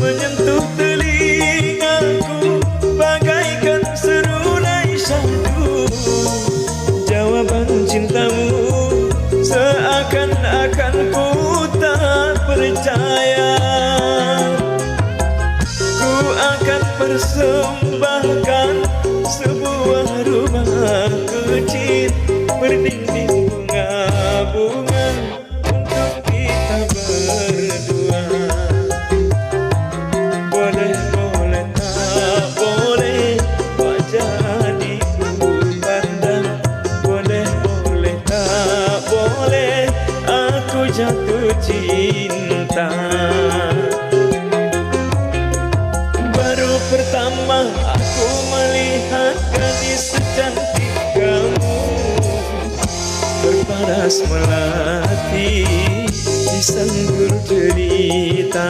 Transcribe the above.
menyentuh telingaku bagaikan serunai syahdu jawaban cintamu seakan-akan ku tak percaya. Ku akan persembahkan sebuah rumah kecil berdinding jatuh cinta. Baru pertama aku melihat gadis secantik kamu. Berparas melati di sanggul cerita